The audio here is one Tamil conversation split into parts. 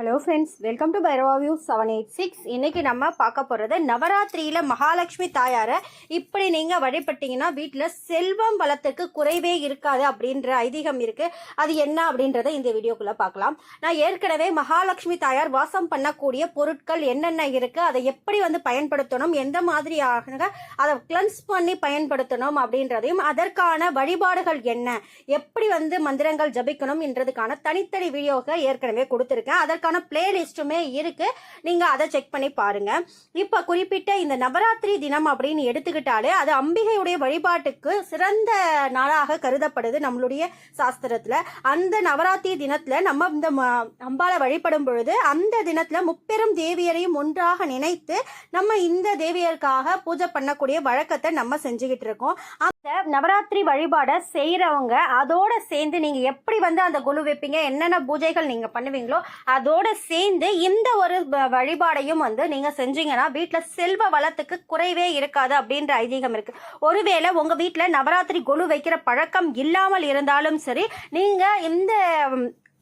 Hello friends welcome to Bhairava view seven eight six இன்றைக்கி நம்ம பார்க்க போகிறது நவராத்திரியில் மகாலட்சுமி தாயாரை இப்படி நீங்கள் வழிபட்டிங்கன்னா வீட்டில் செல்வம் வளத்துக்கு குறைவே இருக்காது அப்படின்ற ஐதீகம் இருக்குது அது என்ன அப்படின்றத இந்த வீடியோக்குள்ளே பார்க்கலாம். நான் ஏற்கனவே மகாலட்சுமி தாயார் வாசம் பண்ணக்கூடிய பொருட்கள் என்னென்ன இருக்குது அதை எப்படி வந்து பயன்படுத்தணும் எந்த மாதிரியாக அதை கிளன்ஸ் பண்ணி பயன்படுத்தணும் அப்படின்றதையும் அதற்கான வழிபாடுகள் என்ன எப்படி வந்து மந்திரங்கள் ஜபிக்கணும் என்றதுக்கான தனித்தனி வீடியோவை ஏற்கனவே கொடுத்துருக்கேன். அதற்கான பிளேலிஸ்ட்டுமே இருக்குது நீங்கள் அதை செக் பண்ணி பாருங்க. இப்போ குறிப்பிட்ட இந்த நவராத்திரி தினம் அப்படின்னு எடுத்துக்கிட்டாலே அது அம்பிகையுடைய வழிபாட்டுக்கு சிறந்த நாளாக கருதப்படுது நம்மளுடைய சாஸ்திரத்தில். அந்த நவராத்திரி தினத்தில் நம்ம இந்த ம- அம்பாளை வழிபடும் பொழுது அந்த தினத்தில் முப்பெரும் தேவியரையும் ஒன்றாக நினைத்து நம்ம இந்த தேவியருக்காக பூஜை பண்ணக்கூடிய வழக்கத்தை நம்ம செஞ்சுக்கிட்டு இருக்கோம். அந்த நவராத்திரி வழிபாடை செய்கிறவங்க அதோட சேர்ந்து நீங்கள் எப்படி வந்து அந்த குழு வைப்பீங்க என்னென்ன பூஜைகள் நீங்கள் பண்ணுவீங்களோ அதோட சேர்ந்து இந்த ஒரு வ- வழிபாடையும் வந்து நீங்கள் செஞ்சீங்கன்னா வீட்டில் செல்வ வளத்துக்கு குறைவே இருக்காது அப்படின்ற ஐதீகம் இருக்கு. ஒருவேளை உங்கள் வீட்டில் நவராத்திரி கொலு வைக்கிற பழக்கம் இல்லாமல் இருந்தாலும் சரி நீங்கள் இந்த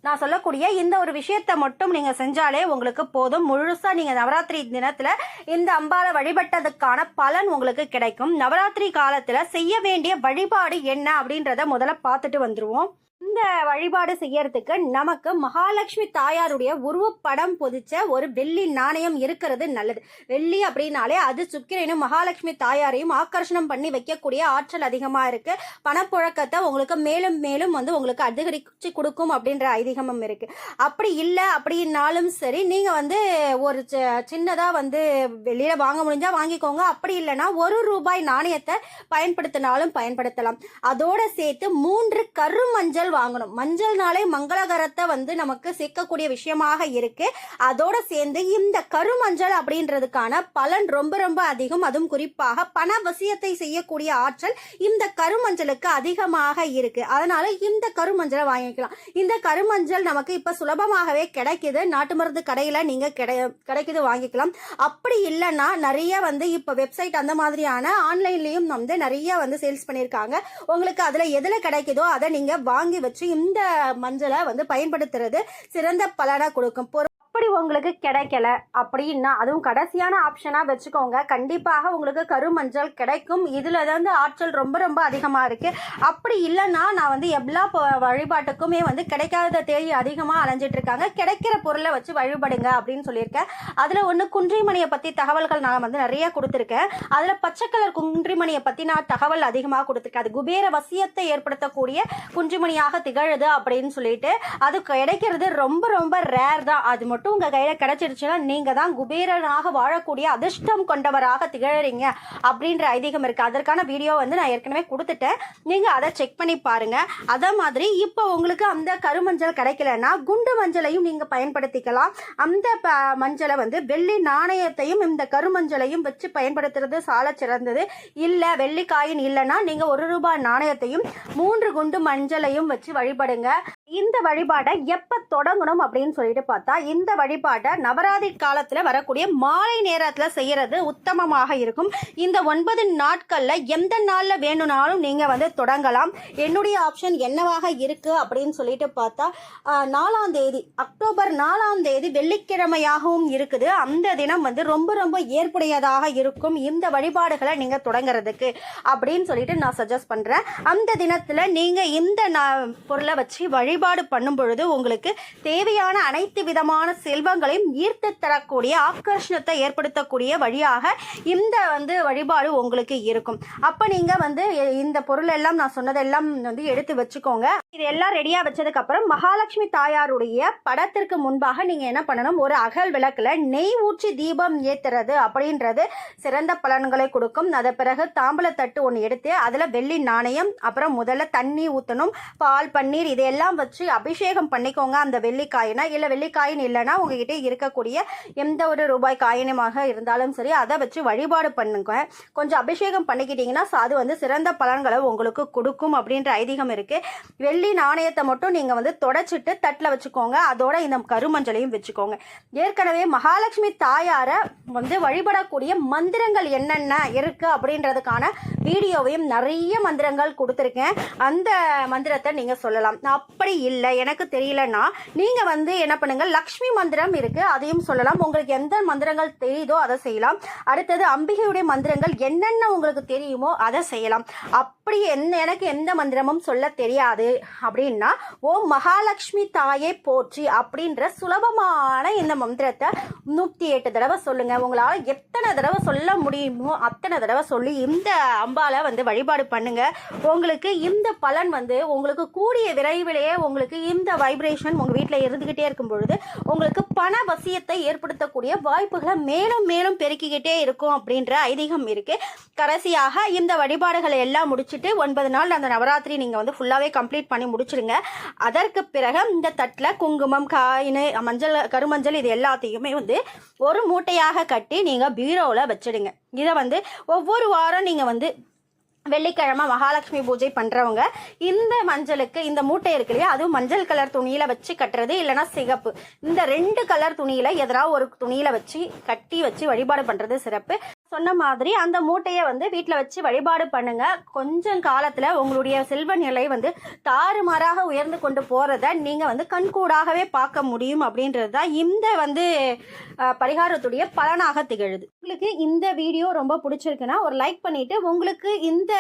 நான் சொல்லக்கூடிய இந்த ஒரு விஷயத்தை மட்டும் நீங்க செஞ்சாலே உங்களுக்கு போதும். முழுசா நீங்க நவராத்திரி தினத்துல இந்த அம்பாலை வழிபட்டதுக்கான பலன் உங்களுக்கு கிடைக்கும். நவராத்திரி காலத்துல செய்ய வேண்டிய வழிபாடு என்ன அப்படின்றத முதல்ல பார்த்துட்டு வந்துருவோம். இந்த வழிபாடு செய்யறதுக்கு நமக்கு மகாலட்சுமி தாயாருடைய உருவப்படம் பொதிச்ச ஒரு வெள்ளி நாணயம் இருக்கிறது நல்லது. வெள்ளி அப்படின்னாலே அது சுக்கிரனும் மகாலட்சுமி தாயாரையும் ஆக்கர்ஷணம் பண்ணி வைக்கக்கூடிய ஆற்றல் அதிகமாக இருக்கு. பணப்புழக்கத்தை உங்களுக்கு மேலும் மேலும் வந்து உங்களுக்கு அதிகரிச்சு கொடுக்கும் அப்படின்ற ஐதீகமும் இருக்கு. அப்படி இல்லை அப்படின்னாலும் சரி நீங்க வந்து ஒரு ச சின்னதாக வந்து வெளியில வாங்க முடிஞ்சா வாங்கிக்கோங்க. அப்படி இல்லைன்னா ஒரு ரூபாய் நாணயத்தை பயன்படுத்தினாலும் பயன்படுத்தலாம். அதோட சேர்த்து மூன்று கரு மஞ்சள் வாங்கணும். மஞ்சள்னாலே மங்களகரத்தை வந்து நமக்கு சேர்க்கக்கூடிய விஷயமாக இருக்கு. அதோட சேர்ந்து இந்த கருமஞ்சள் அப்படின்றதுக்கான பலன் ரொம்ப ரொம்ப அதிகம். அதுவும் குறிப்பாக பண வசியத்தை செய்யக்கூடிய ஆற்றல் இந்த கருமஞ்சளுக்கு அதிகமாக இருக்கு. அதனால இந்த கருமஞ்சளை வாங்கிக்கலாம். இந்த கருமஞ்சள் நமக்கு இப்ப சுலபமாகவே கிடைக்குது. நாட்டு மருந்து கடையில நீங்க கிடை கிடைக்குது வாங்கிக்கலாம். அப்படி இல்லைன்னா நிறைய வந்து இப்ப வெப்சைட் அந்த மாதிரியான ஆன்லைன்லயும் வந்து நிறைய வந்து சேல்ஸ் பண்ணியிருக்காங்க. உங்களுக்கு அதுல எதுல கிடைக்குதோ அதை நீங்க வாங்கி வச்சு இந்த மஞ்சளை வந்து பயன்படுத்துறது சிறந்த பலனாக கொடுக்கும். அப்படி உங்களுக்கு கிடைக்கல அப்படின்னா அதுவும் கடைசியான ஆப்ஷனாக வச்சுக்கோங்க. கண்டிப்பாக உங்களுக்கு கருமஞ்சள் கிடைக்கும். இதில் வந்து ஆற்றல் ரொம்ப ரொம்ப அதிகமாக இருக்குது அப்படி இல்லைன்னா நான் வந்து எல்லா வழிபாட்டுக்குமே வந்து கிடைக்காத தேடி அதிகமாக அலைஞ்சிட்டு இருக்காங்க. கிடைக்கிற பொருளை வச்சு வழிபடுங்க அப்படின்னு சொல்லியிருக்கேன். அதில் ஒன்று குன்றிமணியை பற்றி தகவல்கள் நான் வந்து நிறைய கொடுத்துருக்கேன். அதில் பச்சை கலர் குன்றிமணியை பற்றி நான் தகவல் அதிகமாக கொடுத்துருக்கேன். அது குபேர வசியத்தை ஏற்படுத்தக்கூடிய குன்றிமணியாக திகழுது அப்படின்னு சொல்லிட்டு அது கிடைக்கிறது ரொம்ப ரொம்ப ரேர் தான். அது மட்டும் உங்க கையில கிடைச்சிருச்சுன்னா நீங்க தான் குபேரனாக வாழக்கூடிய அதிர்ஷ்டம் கொண்டவராக திகழறீங்க அப்படின்ற ஐதீகம் இருக்கு. அதற்கான வீடியோ வந்து நான் ஏற்கனவே கொடுத்துட்டேன். நீங்க அதை செக் பண்ணி பாருங்க. அதே மாதிரி இப்போ உங்களுக்கு அந்த கருமஞ்சள் கிடைக்கலன்னா குண்டு மஞ்சளையும் நீங்க பயன்படுத்திக்கலாம். அந்த ப- மஞ்சளை வந்து வெள்ளி நாணயத்தையும் இந்த கருமஞ்சளையும் வச்சு பயன்படுத்துறது சால சிறந்தது. இல்ல வெள்ளிக்காயின் இல்லைன்னா நீங்க ஒரு ரூபாய் நாணயத்தையும் மூன்று குண்டு மஞ்சளையும் வச்சு வழிபடுங்க. இந்த வழிபாடை எப்ப தொடங்கணும் அப்படின்னு சொல்லிட்டு பார்த்தா இந்த வழிபாட்டை நவராத்திரி காலத்துல வரக்கூடிய மாலை நேரத்துல செய்யறது உத்தமமாக இருக்கும். இந்த ஒன்பது நாட்கள்ல எந்த நாள்ல வேணும்னாலும் நீங்க வந்து தொடங்கலாம். என்னுடைய ஆப்ஷன் என்னவாக இருக்கு அப்படின்னு சொல்லிட்டு பார்த்தா நாலாம் தேதி அக்டோபர் நாலாம் தேதி வெள்ளிக்கிழமையாகவும் இருக்குது. அந்த தினம் வந்து ரொம்ப ரொம்ப ஏற்புடையதாக இருக்கும். இந்த வழிபாடுகளை நீங்க தொடங்குறதுக்கு அப்படின்னு சொல்லிட்டு நான் சஜஸ்ட் பண்றேன். அந்த தினத்துல நீங்க இந்த நா- பொருளை வச்சு வழி வழிபாடு பண்ணும் பொழுது உங்களுக்கு தேவையான அனைத்து விதமான செல்வங்களையும் ஈர்த்து தரக்கூடிய ஆக்கர்ஷணத்தை ஏற்படுத்தக்கூடிய வழியாக இந்த வந்து வழிபாடு உங்களுக்கு இருக்கும். அப்போ நீங்கள் வந்து இந்த பொருள் எல்லாம் நான் சொன்னதெல்லாம் வந்து எடுத்து வச்சுக்கோங்க. இது எல்லாம் வச்சதுக்கப்புறம் வச்சதுக்கு மகாலட்சுமி தாயாருடைய படத்திற்கு முன்பாக நீங்கள் என்ன பண்ணணும்? ஒரு அகல் விளக்கில் நெய் ஊற்றி தீபம் ஏற்றுறது அப்படின்றது சிறந்த பலன்களை கொடுக்கும். அதை பிறகு தாம்பூலத்தட்டு ஒன்று எடுத்து அதில் வெள்ளி நாணயம் அப்புறம் முதல்ல தண்ணி ஊற்றணும் பால் பன்னீர் இதையெல்லாம் வச்சு அபிஷேகம் பண்ணிக்கோங்க அந்த வெள்ளிக்காயினா. இல்லை வெள்ளிக்காயின் இல்லைன்னா உங்ககிட்ட இருக்கக்கூடிய எந்த ஒரு ரூபாய் காயினமாக இருந்தாலும் சரி அதை வச்சு வழிபாடு பண்ணுங்க. கொஞ்சம் அபிஷேகம் பண்ணிக்கிட்டீங்கன்னா அது வந்து சிறந்த பலன்களை உங்களுக்கு கொடுக்கும் அப்படின்ற ஐதீகம் இருக்கு. வெள்ளி நாணயத்தை மட்டும் நீங்க வந்து தொடச்சிட்டு தட்டில் வச்சுக்கோங்க. அதோட இந்த கருமஞ்சளையும் வச்சுக்கோங்க. ஏற்கனவே மகாலட்சுமி தாயாரை வந்து வழிபடக்கூடிய மந்திரங்கள் என்னென்ன இருக்கு அப்படின்றதுக்கான வீடியோவையும் நிறைய மந்திரங்கள் கொடுத்துருக்கேன். அந்த மந்திரத்தை நீங்க சொல்லலாம். அப்படி இல்லை எனக்கு தெரியலன்னா நீங்க வந்து என்ன பண்ணுங்க லக்ஷ்மி மந்திரம் இருக்குது இருக்கு அதையும் சொல்லலாம். உங்களுக்கு எந்த மந்திரங்கள் தெரியுதோ அதை செய்யலாம். அடுத்தது அம்பிகையுடைய மந்திரங்கள் என்னென்ன உங்களுக்கு தெரியுமோ அதை செய்யலாம். அப்படி என்ன எனக்கு எந்த மந்திரமும் சொல்ல தெரியாது. அப்படின்னா ஓம் மகாலட்சுமி தாயை போற்றி அப்படின்ற சுலபமான இந்த மந்திரத்தை நூற்றி எட்டு தடவை சொல்லுங்க. உங்களால் எத்தனை தடவை சொல்ல முடியுமோ அத்தனை தடவை சொல்லி இந்த அம்பால வந்து வழிபாடு பண்ணுங்க. உங்களுக்கு இந்த பலன் வந்து உங்களுக்கு கூடிய விரைவிலேயே உங்களுக்கு இந்த வைப்ரேஷன் உங்கள் வீட்டில் இருந்துக்கிட்டே இருக்கும் பொழுது உங்களுக்கு பண வசியத்தை ஏற்படுத்தக்கூடிய வாய்ப்புகளை மேலும் மேலும் பெருக்கிக்கிட்டே இருக்கும் அப்படின்ற ஐதீகம் இருக்குது கடைசியாக இந்த வழிபாடுகளை எல்லாம் முடிச்சுட்டு ஒன்பது நாள் அந்த நவராத்திரி நீங்கள் வந்து ஃபுல்லாகவே கம்ப்ளீட் பண்ணி முடிச்சிடுங்க அதற்கு பிறகு இந்த தட்டில் குங்குமம் காயின் மஞ்சள் கருமஞ்சள் இது எல்லாத்தையுமே வந்து ஒரு மூட்டையாக கட்டி நீங்கள் பீரோவில் வச்சிடுங்க. இதை வந்து ஒவ்வொரு வாரம் நீங்கள் வந்து வெள்ளிக்கிழமை மகாலட்சுமி பூஜை பண்றவங்க இந்த மஞ்சளுக்கு இந்த மூட்டை இருக்கு இல்லையா அதுவும் மஞ்சள் கலர் துணியில வச்சு கட்டுறது இல்லைன்னா சிகப்பு. இந்த ரெண்டு கலர் துணியில எதனா ஒரு துணியில வச்சு கட்டி வச்சு வழிபாடு பண்றது சிறப்பு. சொன்ன மாதிரி அந்த மூட்டையை வந்து வீட்டில் வச்சு வழிபாடு பண்ணுங்க. கொஞ்சம் காலத்தில் உங்களுடைய செல்வ நிலை வந்து தாறுமாறாக உயர்ந்து கொண்டு போகிறத நீங்கள் வந்து கண்கூடாகவே பார்க்க முடியும் அப்படின்றது தான் இந்த வந்து பரிகாரத்துடைய பலனாக திகழுது. உங்களுக்கு இந்த வீடியோ ரொம்ப பிடிச்சிருக்குன்னா ஒரு லைக் பண்ணிவிட்டு உங்களுக்கு இந்த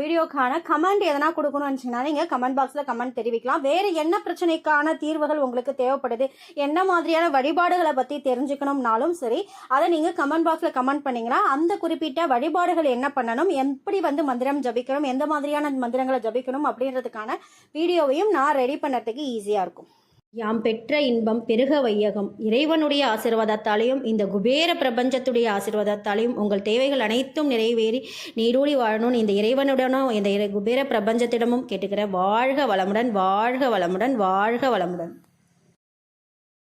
வீடியோக்கான கமெண்ட் எதனா கொடுக்கணும்னு நினச்சிங்கன்னா நீங்கள் கமெண்ட் பாக்ஸில் கமெண்ட் தெரிவிக்கலாம். வேறு என்ன பிரச்சனைக்கான தீர்வுகள் உங்களுக்கு தேவைப்படுது என்ன மாதிரியான வழிபாடுகளை பற்றி தெரிஞ்சுக்கணும்னாலும் சரி அதை நீங்கள் கமெண்ட் பாக்ஸில் கமெண்ட் பண்ணிங்கன்னா அந்த குறிப்பிட்ட வழிபாடுகள் என்ன பண்ணணும்? எப்படி வந்து மந்திரம் ஜபிக்கணும்? எந்த மாதிரியான மந்திரங்களை ஜபிக்கணும் அப்படின்றதுக்கான வீடியோவையும் நான் ரெடி பண்ணுறதுக்கு ஈஸியாக இருக்கும். யாம் பெற்ற இன்பம் பெருக வையகம். இறைவனுடைய ஆசீர்வாதத்தாலையும் இந்த குபேர பிரபஞ்சத்துடைய ஆசீர்வாதத்தாலையும் உங்கள் தேவைகள் அனைத்தும் நிறைவேறி நீடூழி வாழணும் இந்த இறைவனுடனும் இந்த இறை குபேர பிரபஞ்சத்திடமும் கேட்டுக்கிற வாழ்க வளமுடன் வாழ்க வளமுடன் வாழ்க வளமுடன்.